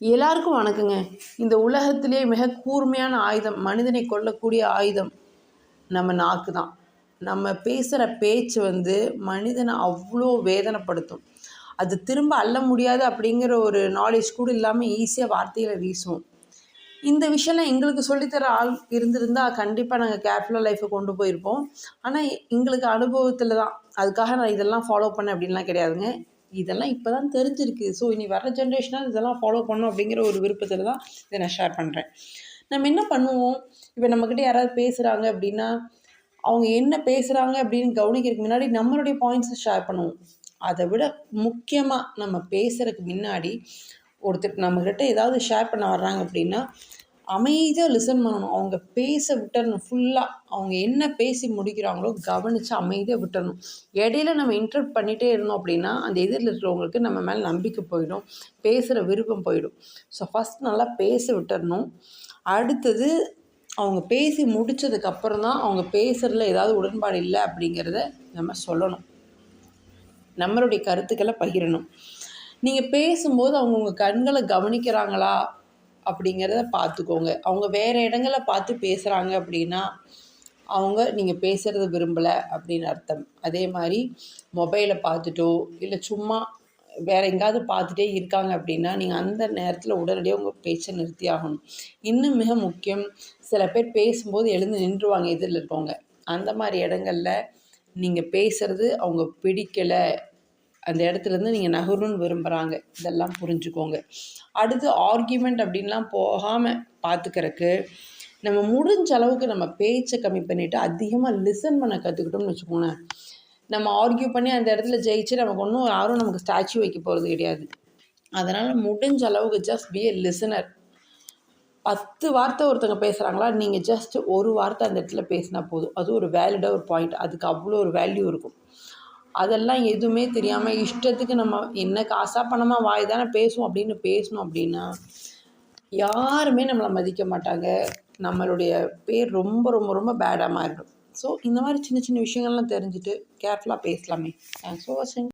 எல்லாருக்கும் வணக்கங்க. இந்த உலகத்திலே மிக கூர்மையான ஆயுதம் மனிதனை கொல்லக்கூடிய ஆயுதம் நம்ம நாக்கு தான் நம்ம பேசுகிற பேச்சு வந்து மனிதனை அவ்வளோ வேதனைப்படுத்தும். அது திரும்ப அள்ள முடியாது அப்படிங்கிற ஒரு நாலேஜ் கூட இல்லாமல் ஈஸியாக வார்த்தைகளை வீசுவோம் இந்த விஷயம்லாம் எங்களுக்கு சொல்லித்தர ஆள் இருந்திருந்தால் கண்டிப்பாக நாங்கள் கேர்ஃபுல்லாக லைஃப்பை கொண்டு போயிருப்போம். ஆனால் எங்களுக்கு அனுபவத்தில் தான் அதுக்காக நான் இதெல்லாம் ஃபாலோ பண்ணேன் அப்படின்லாம் கிடையாதுங்க. இதெல்லாம் இப்போ தான் தெரிஞ்சிருக்கு. ஸோ இனி வர ஜென்ரேஷனாக இதெல்லாம் ஃபாலோ பண்ணும் அப்படிங்கிற ஒரு விருப்பத்தில் தான் இதை நான் ஷேர் பண்ணுறேன் நம்ம என்ன பண்ணுவோம்? இப்போ நம்மக்கிட்ட யாராவது பேசுகிறாங்க அப்படின்னா அவங்க என்ன பேசுகிறாங்க அப்படின்னு கவனிக்கிறதுக்கு முன்னாடி நம்மளுடைய பாயிண்ட்ஸை ஷேர் பண்ணுவோம். அதை விட முக்கியமாக நம்ம பேசுகிறதுக்கு முன்னாடி ஒருத்தர் நம்மக்கிட்ட ஏதாவது ஷேர் பண்ண வர்றாங்க அப்படின்னா அமைதியாக லிசன் பண்ணணும். அவங்க பேச விட்டுறணும். ஃபுல்லாக அவங்க என்ன பேசி முடிக்கிறாங்களோ கவனித்து அமைதியாக விட்டுறணும். இடையில நம்ம இன்டர்ட் பண்ணிகிட்டே இருந்தோம் அப்படின்னா அந்த எதிரில் இருக்கிறவங்களுக்கு நம்ம மேலே நம்பிக்கை போயிடும். பேசுகிற விருப்பம் போயிடும். ஸோ ஃபஸ்ட் நல்லா பேச விட்டுறணும். அடுத்தது அவங்க பேசி முடித்ததுக்கப்புறம் தான் அவங்க பேசுகிறதுல ஏதாவது உடன்பாடு இல்லை அப்படிங்கிறத நம்ம சொல்லணும். நம்மளுடைய கருத்துக்களை பகிரணும். நீங்கள் பேசும்போது அவங்க உங்கள் கண்களை கவனிக்கிறாங்களா? அப்படிங்கிறத பார்த்துக்கோங்க. அவங்க வேறு இடங்களில் பார்த்து பேசுகிறாங்க அப்படின்னா அவங்க நீங்கள் பேசுகிறத விரும்பலை அப்படின்னு அர்த்தம். அதே மாதிரி மொபைலை பார்த்துட்டோ இல்லை சும்மா வேறு எங்கேயாவது பார்த்துட்டே இருக்காங்க அப்படின்னா நீங்கள் அந்த நேரத்தில் உடனடியாக உங்கள் பேச்சை நிறுத்தி ஆகணும். இன்னும் மிக முக்கியம் சில பேர் பேசும்போது எழுந்து நின்றுவாங்க எதிரில் இருக்கவங்க. அந்த மாதிரி இடங்களில் நீங்கள் பேசுகிறது அவங்க பிடிக்கலை அந்த இடத்துலேருந்து நீங்கள் நகரணும்னு விரும்புகிறாங்க இதெல்லாம் புரிஞ்சுக்கோங்க. அடுத்து ஆர்கியூமெண்ட் அப்படின்லாம் போகாமல் பார்த்துக்கிறக்கு நம்ம முடிஞ்ச அளவுக்கு நம்ம பேச்சை கம்மி பண்ணிவிட்டு அதிகமாக லிசன் பண்ண கற்றுக்கிட்டோம்னு வச்சுக்கோங்களேன். நம்ம ஆர்கியூ பண்ணி அந்த இடத்துல ஜெயிச்சு நமக்கு ஒன்றும் யாரும் நமக்கு ஸ்டாச்சு வைக்க போகிறது கிடையாது. அதனால் முடிஞ்ச அளவுக்கு ஜஸ்ட் பி எ லிசனர் பத்து வார்த்தை ஒருத்தங்க பேசுகிறாங்களா நீங்கள் ஜஸ்ட் ஒரு வார்த்தை அந்த இடத்துல பேசினா போதும். அது ஒரு வேலிடாக ஒரு பாயிண்ட் அதுக்கு அவ்வளோ ஒரு வேல்யூ இருக்கும். அதெல்லாம் எதுவுமே தெரியாமல் இஷ்டத்துக்கு நம்ம என்ன காசாக பணமாக வாய் தானே பேசுவோம் அப்படின்னு பேசணும் அப்படின்னா யாருமே நம்மளை மதிக்க மாட்டாங்க. நம்மளுடைய பேர் ரொம்ப ரொம்ப ரொம்ப பேடாக மாறிடும். ஸோ இந்த மாதிரி சின்ன சின்ன விஷயங்கள்லாம் தெரிஞ்சுட்டு கேர்ஃபுல்லாக பேசலாமே. தேங்க்ஸ் ஃபார் வாட்சிங்